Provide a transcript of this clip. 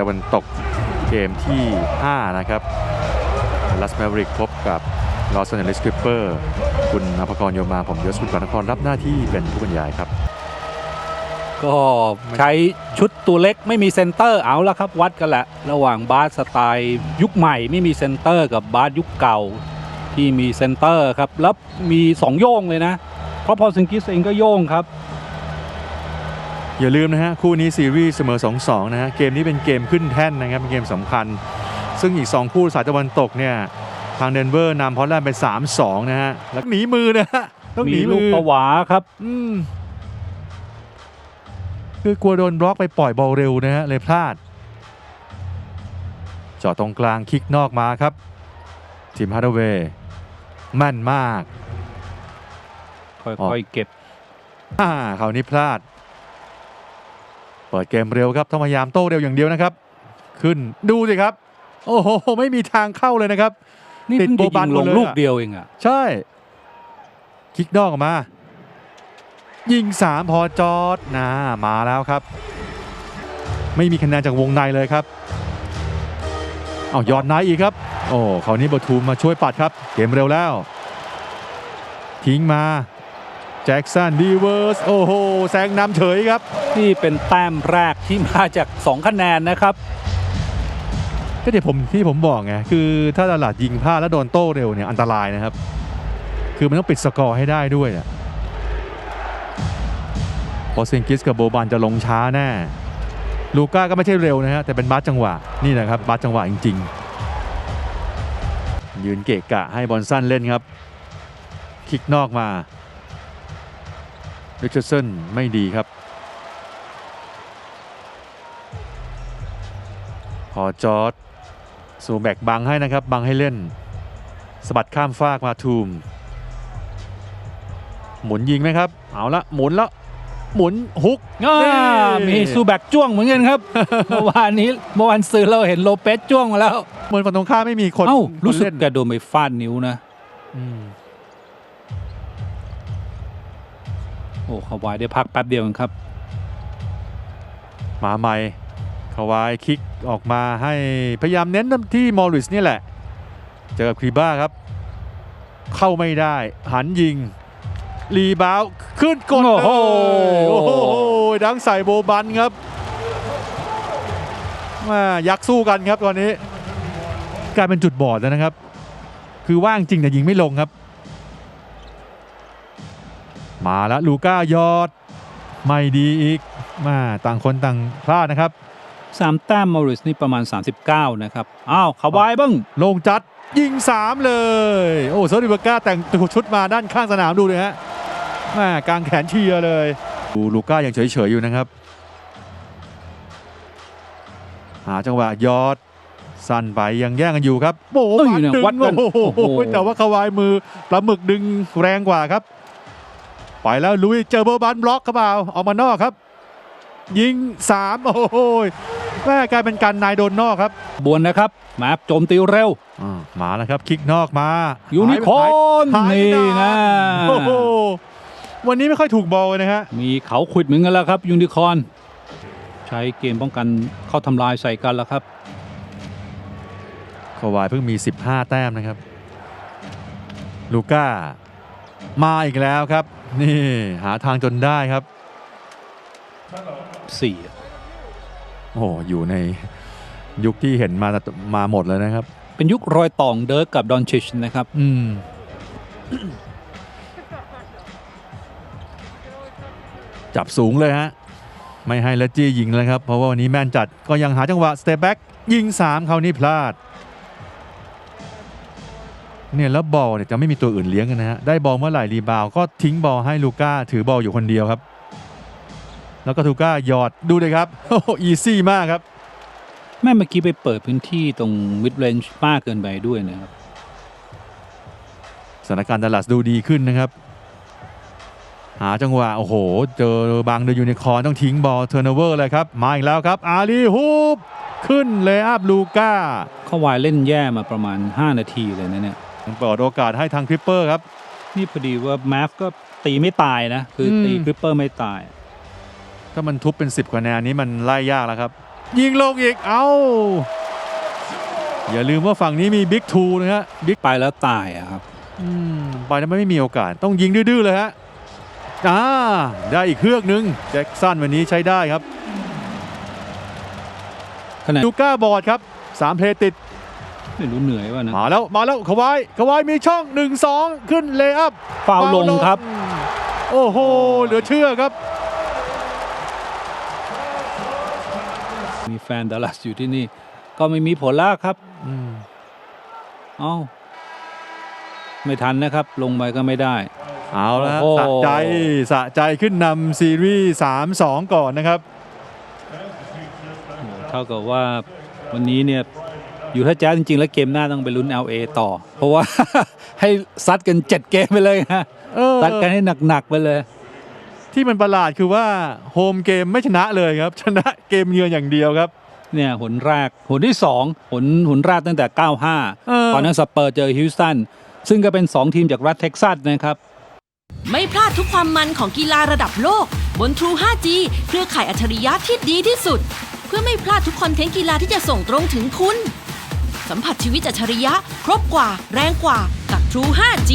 ตะวันตกเกมที่ 5 นะครับลัสแมริกพบกับลอสแอนเจลิสคริปเปอร์ คุณอภกรโยมา ผมยศคุณกรนครรับหน้าที่เป็นผู้บรรยายครับ ก็ใช้ชุดตัวเล็กไม่มีเซนเตอร์เอาละครับวัดกันแหละ ระหว่างบาสสไตล์ยุคใหม่ไม่มีเซนเตอร์ กับบาสยุคเก่าที่มีเซนเตอร์ครับ แล้วมี 2 โยงเลยนะ เพราะพอซิงกิสเองก็โยงครับ อย่าลืมนะฮะคู่นี้ซีรีส์เสมอ 2-2 นะฮะเกมนี้เป็นเกมขึ้นแท่นนะครับเป็นเกมสำคัญ ซึ่งอีก 2 คู่สายตะวันตกเนี่ยทางเดนเวอร์นำพอตแลนด์ไป3-2 นะฮะแล้วหนีมือนะฮะต้องหมีนีลูมืกอประหวาครับอืมคือกลัวโดนบล็อกไปปล่อยบอลเร็วนะฮะเลยพลาดเจาะตรงกลางคิกนอกมาครับทีมฮาร์ดเวย์แม่นมาก ค่อยๆเก็บอ่าคราวนี้พลาด เปิดเกมเร็วครับต้องพยายามโต้เร็วอย่างเดียวนะครับ ขึ้นดูสิครับ โอ้โหไม่มีทางเข้าเลยนะครับนี่ติดเพิ่งจะโบบัยินงลงหมดเลยลูกอะเดียวเองอะใช่ คิกนอกออกมา ยิงสามพอจอดนะมาแล้วครับ ไม่มีคะแนนจากวงในเลยครับเอายอดไนท์อีกครับ โอ้คราวนี้บทูมมาช่วยปัดครับ เกมเร็วแล้ว ทิ้งมาแจ็คสันดีเวิร์สโอ้โหแซงนำเฉยครับ นี่เป็นแต้มแรกที่มาจาก 2 คะแนนนะครับ ก็เดี๋ยวผมที่ผมบอกไงคือถ้าตลาดยิงพลาดแล้วโดนโต้เร็วเนี่ยอันตรายนะครับ คือมันต้องปิดสกอร์ให้ได้ด้วยอะพอเซนกิสกับโบบันจะลงช้าแน่ลูก้าก็ไม่ใช่เร็วนะฮะแต่เป็นบาสจังหวะนี่นะครับบาสจังหวะจริง ๆ ยืนเกะกะให้บอลสั้นเล่นครับ คิกนอกมา ริชาร์ดสันไม่ดีครับ พอจอร์ดสูแบกบังให้นะครับ บังให้เล่นสะบัดข้ามฟากมาทูม หมุนยิงไหมครับ เอาละหมุนแล้วหมุนฮุกอ่านี่มีซูแบกจ้วงเหมือนกันครับ เมื่อวานนี้เมื่อวานซื้อเราเห็นโลเปสจ้วงมาแล้ว เหมือนฝั่งตรงข้ามไม่มีคนเอ้ารู้คนสึกเล่นแกโดนไปฟาดนิ้วนะ อืมโอ้เขาวายได้พักแป๊บเดียวเองครับ มาใหม่คาวายคิกออกมาให้พยายามเน้นที่มอริสนี่แหละ เจอกับครีบ้าครับ เข้าไม่ได้ หันยิง รีบาวด์ขึ้นกดโอ้โหเลยโอ้โหดังใส่โบบันครับมายักษ์สู้กันครับตอนนี้ กลายเป็นจุดบอดแล้วนะครับ คือว่างจริงแต่ยิงไม่ลงครับ มาแล้วลูก้ายอด ไม่ดีอีกมาต่างคนต่างพลาดนะครับสามแต้มมอริสนี่ประมาณ 39 นะครับ อ้าวเขาวายบ้างลงจัดยิง 3 เลย โอ้เซอร์ดิเบก้าแต่งตัวชุดมาด้านข้างสนามดูเลยฮะแม่กลางแขนเชียร์เลยดูลูก้ายังเฉยๆอยู่นะครับ หาจังหวะยอด สั้นไปยังแย่งกันอยู่ครับ โอ้โหเอ้ยมาเนี่ยดึงวัดกันโอ้โหโอ้โหแต่ว่าเขาวายมือปลาหมึกดึงแรงกว่าครับ ไปแล้วลุยเจอเบอร์บันบล็อกครับเปล่าออกมานอกครับ ยิง 3 โอ้โหแม่กลายเป็นการนายโดนนอกครับบวนนะครับมาโจมตีเร็วอ่ามาแล้วครับคิกนอกมายูนิคอร์นหายไปนี่ไหนะโอ้โหวันนี้ไม่ค่อยถูกบอลเลยนะฮะมีเขาขวิดเหมือนกันแล้วครับยูนิคอร์นใช้เกมป้องกันเข้าทำลายใส่กันแล้วครับคาวายเพิ่งมี 15 แต้มนะครับ ลูก้า มาอีกแล้วครับ นี่หาทางจนได้ครับ4โอ้โหอยู่ในยุคที่เห็นมามาหมดเลยนะครับ เป็นยุครอยต่องเดิร์กกับดอนชิชนะครับ อืมจับสูงเลยฮะ ไม่ให้เลจี้ยิงเลยครับ เพราะว่าวันนี้แม่นจัดก็ยังหาจังหวะสเตปแบ็กยิง 3 คราวนี้พลาด เนี่ยแล้วบอลเนี่ยจะไม่มีตัวอื่นเลี้ยงกันนะฮะได้บอลเมื่อไหร่รีบาวด์ก็ทิ้งบอลให้ลูก้าถือบอลอยู่คนเดียวครับ แล้วก็ทูก้าหยอดดูเลยครับโอ้โหอีซี่มากครับแม่เมื่อกี้ไปเปิดพื้นที่ตรงมิดเรนจ์มากเกินไปด้วยนะครับสถานการณ์ดัลลัสดูดีขึ้นนะครับ หาจังหวะโอ้โห เจอบางเดยูนิคอร์นต้องทิ้งบอลเทอร์โนเวอร์เลยครับ มาอีกแล้วครับ อาลีฮูปขึ้นเลยอัพลูก้าเข้าวายเล่นแย่มาประมาณ 5 นาทีเลยนะเนี่ย เปิดโอกาสให้ทางคริปเปอร์ครับ นี่พอดีว่าแมฟก็ตีไม่ตายนะ คืออมตีคริปเปอร์ไม่ตาย ถ้ามันทุบเป็น 10คะแนนนี้มันไล่ยากแล้วครับ ยิงลงอีกเอาอย่าลืมว่าฝั่งนี้มีบิ๊กทูนะฮะบิ๊กไปแล้วตายอะครับอืมไปนั้นไม่มีโอกาสต้องยิงดื้อๆเลยฮะอ่าได้อีกเครื่องหนึงแจ็คสันวันนี้ใช้ได้ครับขณะลูก้าบอร์ดครับสามเพลย์ติด ไม่รู้เหนื่อยว่านะมาแล้วมาแล้วขวายขวายมีช่อง 1 2 ขึ้นเลย์อัพฟาวล์ลงครับ โอ้โหเหลือเชื่อครับ มีแฟนดัลลัสอยู่ที่นี่ ก็ไม่มีผลแล้วครับอืมเอ้าไม่ทันนะครับ ลงไปก็ไม่ได้ เอาละฮะโอ้โหสะใจสะใจขึ้นนำซีรีส์3 2 ก่อนนะครับโอ้โหเท่ากับว่าวันนี้เนี่ย อยู่ถ้าแจ๊สจริงๆ แล้วเกมหน้าต้องไปลุ้น LA ต่อ เพราะว่า ให้ซัดกัน 7 เกมไปเลยฮะเออซัดกันให้หนักๆไปเลย ที่มันประหลาดคือว่าโฮมเกมไม่ชนะเลยครับ ชนะเกมเยือนอย่างเดียวครับ เนี่ยหนแรกหนที่2หนหนแรกตั้งแต่เออ95 ตอนนั้นสเปอร์เจอฮิวสตันซึ่งก็เป็น 2 ทีมจากรัฐเท็กซัสนะครับไม่พลาดทุกความมันของกีฬาระดับโลก บน True 5G เครือข่ายอัจฉริยะที่ดีที่สุด เพื่อไม่พลาดทุกคอนเทนต์กีฬาที่จะส่งตรงถึงคุณ สัมผัสชีวิตอัจฉริยะ ครบกว่า แรงกว่ากับ True 5G